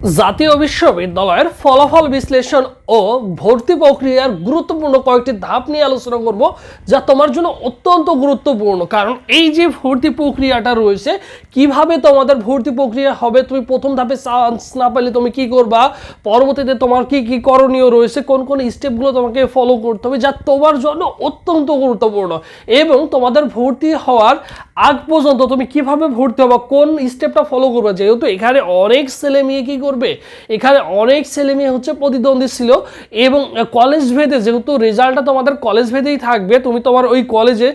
জাতীয় বিশ্ববিদ্যালয়ের ফলাফল বিশ্লেষণ ও ভর্তি প্রক্রিয়ার গুরুত্বপূর্ণ কয়েকটি ধাপ নিয়ে আলোচনা করব যা তোমার জন্য অত্যন্ত গুরুত্বপূর্ণ। কারণ এই যে ভর্তি প্রক্রিয়াটা রয়েছে, কীভাবে তোমাদের ভর্তি প্রক্রিয়া হবে, তুমি প্রথম ধাপে চান্স না পেলে তুমি কি করবা, পরবর্তীতে তোমার কি কি করণীয় রয়েছে, কোন কোন স্টেপগুলো তোমাকে ফলো করতে হবে, যা তোমার জন্য অত্যন্ত গুরুত্বপূর্ণ। এবং তোমাদের ভর্তি হওয়ার আগ পর্যন্ত তুমি কীভাবে ভর্তি হবা, কোন স্টেপটা ফলো করবে, যেহেতু এখানে অনেক ছেলে মেয়ে কি করবে। এখানে অনেক ছেলে মেয়ে হচ্ছে প্রতিদ্বন্দ্বী ছিল এবং কলেজ ভেদে যেহেতু রেজাল্টটা তোমাদের কলেজ ভেদেই থাকবে, তুমি তোমার ওই কলেজে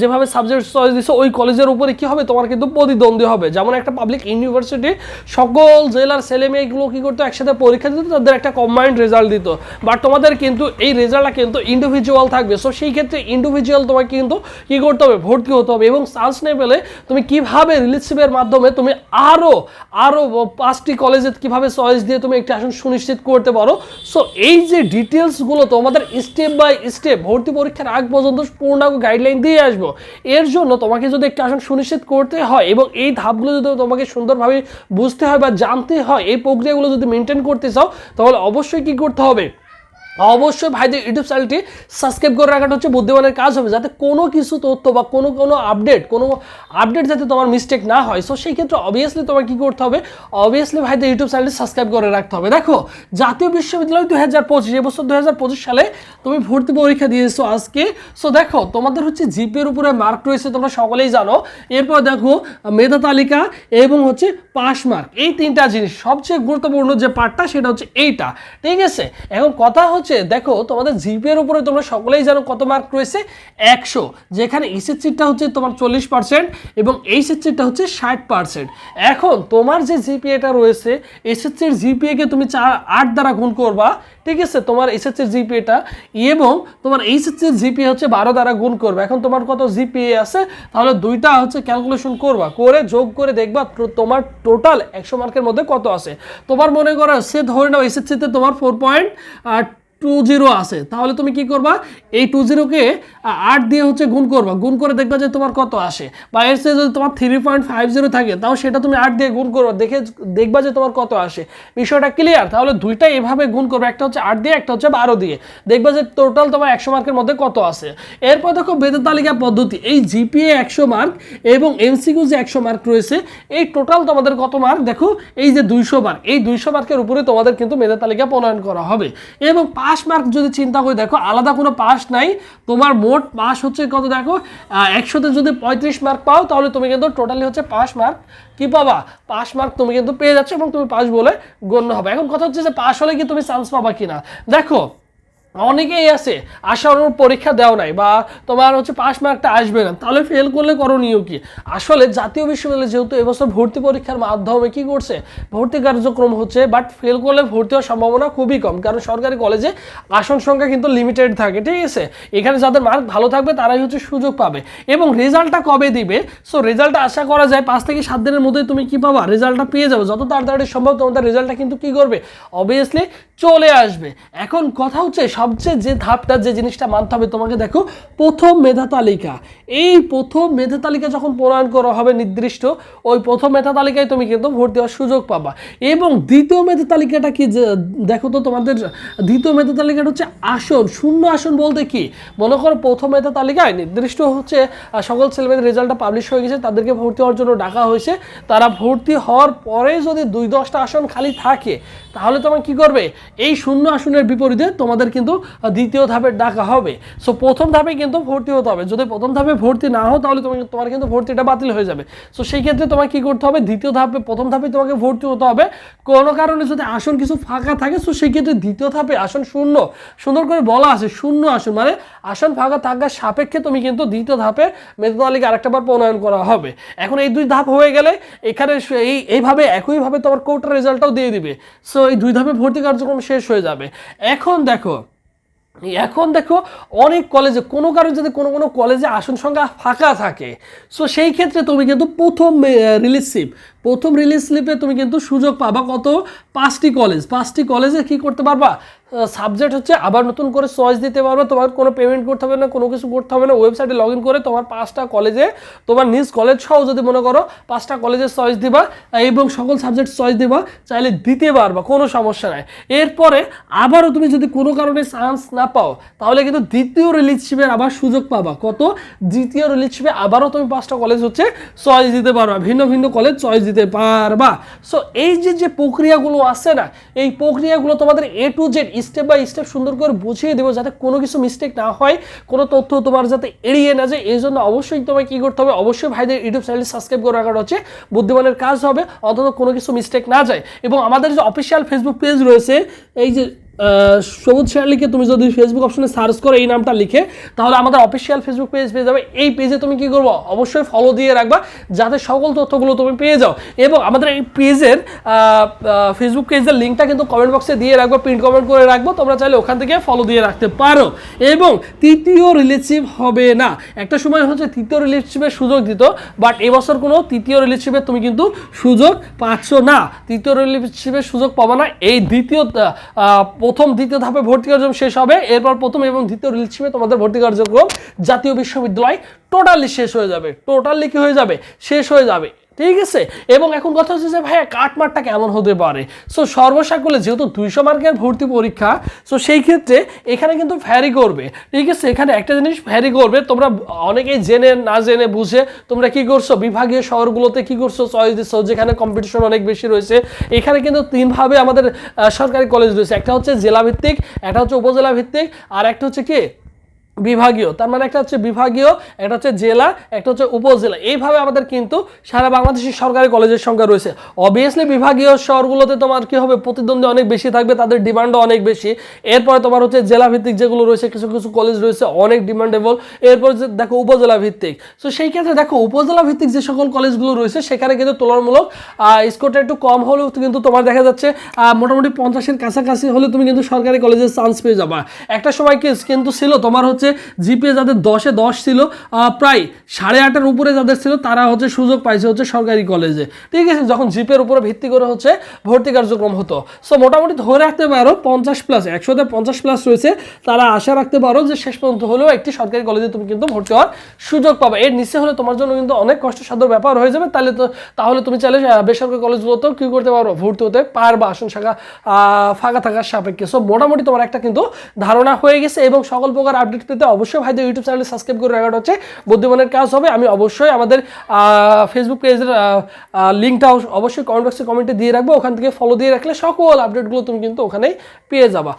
যেভাবে সাবজেক্ট চয়েস দিছো, ওই কলেজের উপরে কি হবে? তোমার কিন্তু প্রতিদ্বন্দ্বী হবে। যেমন একটা পাবলিক ইউনিভার্সিটি সকল জেলার ছেলে মেয়েগুলো কি করতো? একসাথে পরীক্ষা দিত, তাদের একটা কম্বাইন্ড রেজাল্ট দিত। বাট তোমাদের কিন্তু এই রেজাল্টটা কিন্তু ইন্ডিভিজুয়াল থাকবে। সো সেই ক্ষেত্রে ইন্ডিভিজুয়াল তোমাকে কিন্তু কি করতে হবে? ভর্তি হতে হবে। এবং চান্স নিয়ে পেলে তুমি কীভাবে রিলেশিপের মাধ্যমে তুমি আরও আরও পাঁচটি কলেজে কীভাবে চয়েস দিয়ে তুমি একটি আসন সুনিশ্চিত করতে পারো। সো এই যে ডিটেলসগুলো তোমাদের স্টেপ বাই স্টেপ ভর্তি পরীক্ষার আগ পর্যন্ত পূর্ণাঙ্গ গাইডলাইন দিয়ে আসব, এর জন্য তোমাকে যদি একটি আসন সুনিশ্চিত করতে হয় এবং এই ধাপগুলো যদি তোমাকে সুন্দরভাবে বুঝতে হয় বা জানতে হয়, এই প্রক্রিয়াগুলো যদি মেনটেন করতে চাও, তাহলে অবশ্যই কি করতে হবে? অবশ্যই ভাইদের ইউটিউব চ্যানেলটি সাবস্ক্রাইব করে রাখাটা হচ্ছে বুদ্ধিমানের কাজ হবে, যাতে কোনো কিছু তথ্য বা কোনো কোনো আপডেট কোনো আপডেট যাতে তোমার মিস্টেক না হয়। সো সেই ক্ষেত্রে অবভিয়াসলি তোমার কী করতে হবে? অবভিয়াসলি ভাইদের ইউটিউব চ্যানেলটি সাবস্ক্রাইব করে রাখতে হবে। দেখো, জাতীয় বিশ্ববিদ্যালয় দু হাজার পঁচিশ এবছর দু হাজার পঁচিশ সালে তুমি ভর্তি পরীক্ষা দিয়েছ আজকে। সো দেখো, তোমাদের হচ্ছে জিপের উপরে মার্ক রয়েছে, তোমরা সকলেই জানো। এরপর দেখো, মেধা তালিকা এবং হচ্ছে পাস মার্ক এই তিনটা জিনিস। সবচেয়ে গুরুত্বপূর্ণ যে পার্টটা সেটা হচ্ছে এইটা। ঠিক আছে? এখন কথা হচ্ছে দেখো, তোমাদের জিপিএর উপরে তোমরা সকলেই জানো কত মার্ক রয়েছে, একশো। যেখানে এসএসসিটা হচ্ছে তোমার চল্লিশ পার্সেন্ট এবং এইচএসসিটা হচ্ছে ষাট পার্সেন্ট এখন তোমার যে জিপিএটা রয়েছে এসএসসির জিপিএকে তুমি চার, আট দ্বারা গুণ করবা ঠিক আছে, তোমার এসএসসির জিপিএটা এবং তোমার এইচএসসির জিপিএ হচ্ছে বারো দ্বারা গুণ করবে। এখন তোমার কত জিপিএ আছে? তাহলে দুইটা হচ্ছে ক্যালকুলেশন করবা, করে যোগ করে দেখবা তোমার টোটাল একশো মার্কের মধ্যে কত আছে। তোমার মনে করো, সে ধরে নাও এসএসসিতে তোমার ফোর পয়েন্ট টু জিরো আছে। তাহলে তুমি কি করবা? এই টু জিরোকে আট দিয়ে হচ্ছে গুণ করবা। গুণ করে দেখবা যে তোমার কত আসে। বা এর চেয়ে যদি তোমার থ্রি পয়েন্ট ফাইভ জিরো থাকে, তাও সেটা তুমি আট দিয়ে গুণ করবা। দেখে, দেখবা যে তোমার কত আসে। বিষয়টা ক্লিয়ার তাহলে দুইটা এভাবে গুণ করবে। একটা আট দিয়ে, একটা হচ্ছে বারো দিয়ে। দেখবা যে টোটাল তোমার একশো মার্কের মধ্যে কত আছে? এরপর দেখো বেদের তালিকা পদ্ধতি। এই জিপিএ একশো মার্ক এবং এমসিকিউ যে একশো মার্ক রয়েছে, এই টোটাল তোমাদের কত মার্ক দেখো, এই যে দুইশো মার্ক এই দুইশো মার্কের উপরে তোমাদের কিন্তু মেধা তালিকা প্রণয়ন করা হবে। এবং পাস মার্ক যদি চিন্তা করে দেখো, আলাদা কোনো পাস নাই। তোমার মোট পাস হচ্ছে কত দেখো? একশোতে যদি পঁয়ত্রিশ মার্ক পাও, তাহলে তুমি কিন্তু টোটালি হচ্ছে পাস মার্ক কি পাবা? পাস মার্ক তুমি কিন্তু পেয়ে যাচ্ছ এবং তুমি পাস বলে গণ্য হবে। এখন কথা হচ্ছে যে পাস হলে কি তুমি চান্স পাবা কিনা? দেখো অনেকেই আছে অনুরূপ পরীক্ষা দেওয়া নাই বা তোমার হচ্ছে পাস মার্কটা আসবে না, তাহলে ফেল করলে করণীয় কি? আসলে জাতীয় বিশ্ববিদ্যালয় যেহেতু এবছর ভর্তি পরীক্ষার মাধ্যমে কি করছে, ভর্তি কার্যক্রম হচ্ছে বাট ফেল করলে ভর্তি হওয়ার সম্ভাবনা খুবই কম, কারণ সরকারি কলেজে আসন সংখ্যা কিন্তু লিমিটেড থাকে, ঠিক আছে? এখানে যাদের মার্ক ভালো থাকবে, তারাই হচ্ছে সুযোগ পাবে। এবং রেজাল্টটা কবে দিবে? সো রেজাল্টটা আশা করা যায় পাঁচ থেকে সাত দিনের মধ্যে তুমি কি পাবা? রেজাল্টটা পেয়ে যাবে। যত তাড়াতাড়ি সম্ভব তোমাদের রেজাল্টটা কিন্তু কি করবে? অবভিয়াসলি চলে আসবে। এখন কথা হচ্ছে সবচেয়ে যে ধাপটা, যে জিনিসটা মানতে হবে। তোমাকে দেখো, প্রথম মেধা তালিকা। এই প্রথম মেধা তালিকা যখন প্রণয়ন করা হবে নির্দিষ্ট, ওই প্রথম মেধা তালিকায় তুমি কিন্তু ভর্তি হওয়ার সুযোগ পাবা। এবং দ্বিতীয় মেধা তালিকাটা কি যে, দেখো তো তোমাদের, দ্বিতীয় মেধা তালিকাটা হচ্ছে আসন। শূন্য আসন বলতে কি? মনে করো প্রথম মেধা তালিকায় নির্দিষ্ট হচ্ছে সকল ছেলেমেয়েদের রেজাল্টটা পাবলিশ হয়ে গেছে, তাদেরকে ভর্তি হওয়ার জন্য ডাকা হয়েছে। তারা ভর্তি হওয়ার পরে যদি দুই দশটা আসন খালি থাকে, তাহলে তোমার কি করবে? এই শূন্য আসনের বিপরীতে তোমাদের কিন্তু দ্বিতীয় ধাপে ডাকা হবে। সো প্রথম ধাপে কিন্তু ভর্তি হতে হবে। যদি প্রথম ধাপে ভর্তি না হও, তাহলে তুমি তোমার কিন্তু ভর্তিটা বাতিল হয়ে যাবে। সো সেই ক্ষেত্রে তোমাকে কী করতে হবে? দ্বিতীয় ধাপে প্রথম ধাপে তোমাকে ভর্তি হতে হবে। কোনো কারণে যদি আসন কিছু ফাঁকা থাকে সো সেই ক্ষেত্রে দ্বিতীয় ধাপে আসন শূন্য। সুন্দর করে বলা আছে, শূন্য আসন। মানে আসন ফাঁকা থাকার সাপেক্ষে তুমি কিন্তু দ্বিতীয় ধাপে মেধা তালিকা আরেকটা বার প্রণয়ন করা হবে। এখন এই দুই ধাপ হয়ে গেলে এখানে এই এইভাবে একইভাবে তোমার কোর্টের রেজাল্টটাও দিয়ে দিবে। সো এই দুই ধাপে ভর্তি কার্যক্রম শেষ হয়ে যাবে। এখন দেখো এখন দেখো, অনেক কলেজে কোনো কারণে যদি কোনো কোনো কলেজে আসন সংখ্যা ফাঁকা থাকে সো সেই ক্ষেত্রে তুমি কিন্তু প্রথম রিলিজ শিপ প্রথম রিলিজ স্লিপে তুমি কিন্তু সুযোগ পাবা কত? পাঁচটি কলেজ পাঁচটি কলেজে কি করতে পারবা? সাবজেক্ট হচ্ছে আবার নতুন করে চয়েস দিতে পারবে। তোমার কোনো পেমেন্ট করতে হবে না, কোনো কিছু করতে হবে না। ওয়েবসাইটে লগ করে তোমার পাঁচটা কলেজে তোমার নিজ কলেজ সহ যদি মনে করো পাঁচটা কলেজের চয়েস দিবা এবং সকল সাবজেক্ট চয়েস দিবা, চাইলে দিতে পারবা, কোনো সমস্যা নাই। এরপরে আবারও তুমি যদি কোনো কারণে চান্স না পাও, তাহলে কিন্তু দ্বিতীয় রিলিজ শিপের আবার সুযোগ পাবা। কত? দ্বিতীয় রিলিজ শিপে আবারও তুমি পাঁচটা কলেজ হচ্ছে চয়েস দিতে পারবা। ভিন্ন ভিন্ন কলেজ চয়েস দিতে পারবা। সো এই যে যে প্রক্রিয়াগুলো আছে না, এই প্রক্রিয়াগুলো তোমাদের A to Z step by step সুন্দর করে বুঝিয়ে দেবো যাতে কোনো কিছু মিস্টেক না হয়, কোনো তথ্য তোমার যাতে এড়িয়ে না যায়। এই জন্য অবশ্যই তোমায় কী করতে হবে? অবশ্যই ভাইদের ইউটিউব চ্যানেল সাবস্ক্রাইব করে রাখাটা হচ্ছে। বুদ্ধিমানের কাজ হবে, অন্তত কোনো কিছু মিস্টেক না যায়। এবং আমাদের যে অফিসিয়াল ফেসবুক পেজ রয়েছে, এই যে সবুজ শেয়ার লিখে তুমি যদি ফেসবুক অপশনে সার্চ করো এই নামটা লিখে, তাহলে আমাদের অফিসিয়াল ফেসবুক পেজ পেয়ে যাবে। এই পেজে তুমি কি করব? অবশ্যই ফলো দিয়ে রাখবা, যাতে সকল তথ্যগুলো তুমি পেয়ে যাও। এবং আমাদের এই পেজের ফেসবুক পেজের লিঙ্কটা কিন্তু কমেন্ট বক্সে দিয়ে রাখব প্রিন্ট কমেন্ট করে রাখব, তোমরা চাইলে ওখান থেকে ফলো দিয়ে রাখতে পারো। এবং তৃতীয় রিলেশিপ হবে না। একটা সময় হচ্ছে তৃতীয় রিলেশিপের সুযোগ দিত বাট এবছর কোনো তৃতীয় রিলেশিপের তুমি কিন্তু সুযোগ পাচ্ছ না। তৃতীয় রিলেশিপের সুযোগ পাবে না। এই দ্বিতীয় প্রথম, দ্বিতীয় ধাপে ভর্তি কার্যক্রম শেষ হবে। এরপর প্রথম এবং দ্বিতীয় রিলশিপে তোমাদের ভর্তি কার্যক্রম জাতীয় বিশ্ববিদ্যালয় টোটালি শেষ হয়ে যাবে। টোটালি কি হয়ে যাবে? শেষ হয়ে যাবে। ঠিক আছে? এবং এখন কথা হচ্ছে যে, ভাইয়া কাটমারটা কেমন হতে পারে? সো সর্বসাকুলে যেহেতু দুইশো মার্কের ভর্তি পরীক্ষা সো সেই ক্ষেত্রে এখানে কিন্তু ভ্যারি করবে। ঠিক আছে? এখানে একটা জিনিস ভ্যারি করবে, তোমরা অনেকেই জেনে না জেনে বুঝে তোমরা কি করছ? বিভাগীয় শহরগুলোতে কি করছ? চয়েস দিচ্ছ, যেখানে কম্পিটিশন অনেক বেশি রয়েছে। এখানে কিন্তু তিনভাবে আমাদের সরকারি কলেজ রয়েছে। একটা হচ্ছে জেলাভিত্তিক, একটা হচ্ছে উপজেলা ভিত্তিক আর একটা হচ্ছে কি? বিভাগীয়। তার মানে একটা হচ্ছে বিভাগীয়, একটা হচ্ছে জেলা, একটা হচ্ছে উপজেলা। এইভাবে আমাদের কিন্তু সারা বাংলাদেশের সরকারি কলেজের সংখ্যা রয়েছে। অবভিয়াসলি বিভাগীয় শহরগুলোতে তোমার কি হবে, প্রতিদ্বন্দ্বী অনেক বেশি থাকবে, তাদের ডিমান্ডও অনেক বেশি। এরপরে তোমার হচ্ছে জেলা ভিত্তিক যেগুলো রয়েছে, কিছু কিছু কলেজ রয়েছে, অনেক ডিমান্ডেবল এরপর দেখো উপজেলা ভিত্তিক তো সেই ক্ষেত্রে দেখো উপজেলা ভিত্তিক যে সকল কলেজগুলো রয়েছে, সেখানে কিন্তু তুলনামূলক স্কোরটা একটু কম হলেও কিন্তু তোমার দেখা যাচ্ছে মোটামুটি পঞ্চাশের কাছাকাছি হলে তুমি কিন্তু সরকারি কলেজের চান্স পেয়ে যাবা। একটা সময় কিন্তু ছিল তোমার হচ্ছে জিপিএ যাদের দশে দশ ছিল প্রায় সাড়ে আটের উপরে যাদের ছিল, তারা হচ্ছে সুযোগ পাইছে হচ্ছে সরকারি কলেজে ঠিক আছে, যখন জিপের উপরে ভিত্তি করে হচ্ছে ভর্তি কার্যক্রম হতো। সো মোটামুটি ধরে রাখতে পারো, পঞ্চাশ প্লাস একশোতে পঞ্চাশ প্লাস রয়েছে। তারা আশা রাখতে পারো যে শেষ পর্যন্ত হলেও একটি সরকারি কলেজে তুমি কিন্তু ভর্তি হওয়ার সুযোগ পাবে। এর নিচে হলে তোমার জন্য কিন্তু অনেক কষ্টসাধ্য ব্যাপার হয়ে যাবে। তাহলে তো, তাহলে তুমি চাইলে বেসরকারি কলেজগুলোতেও কি করতে পারো। ভর্তি হতে পারবা, আসন শাখা ফাঁকা থাকার সাপেক্ষে। সো মোটামুটি তোমার একটা কিন্তু ধারণা হয়ে গেছে এবং সকল প্রকার আপডেট পেতে অবশ্যই ভাইদের ইউটিউব চ্যানেল সাবস্ক্রাইব করে রাখাটা হচ্ছে। বুদ্ধিমানের কাজ হবে। আমি অবশ্যই আমাদের ফেসবুক পেজের লিঙ্কটাও অবশ্যই কমেন্ট বক্সে কমেন্টে দিয়ে রাখব। ওখান থেকে ফলো দিয়ে রাখলে সকল আপডেটগুলো তুমি কিন্তু ওখানেই পেয়ে যাবা।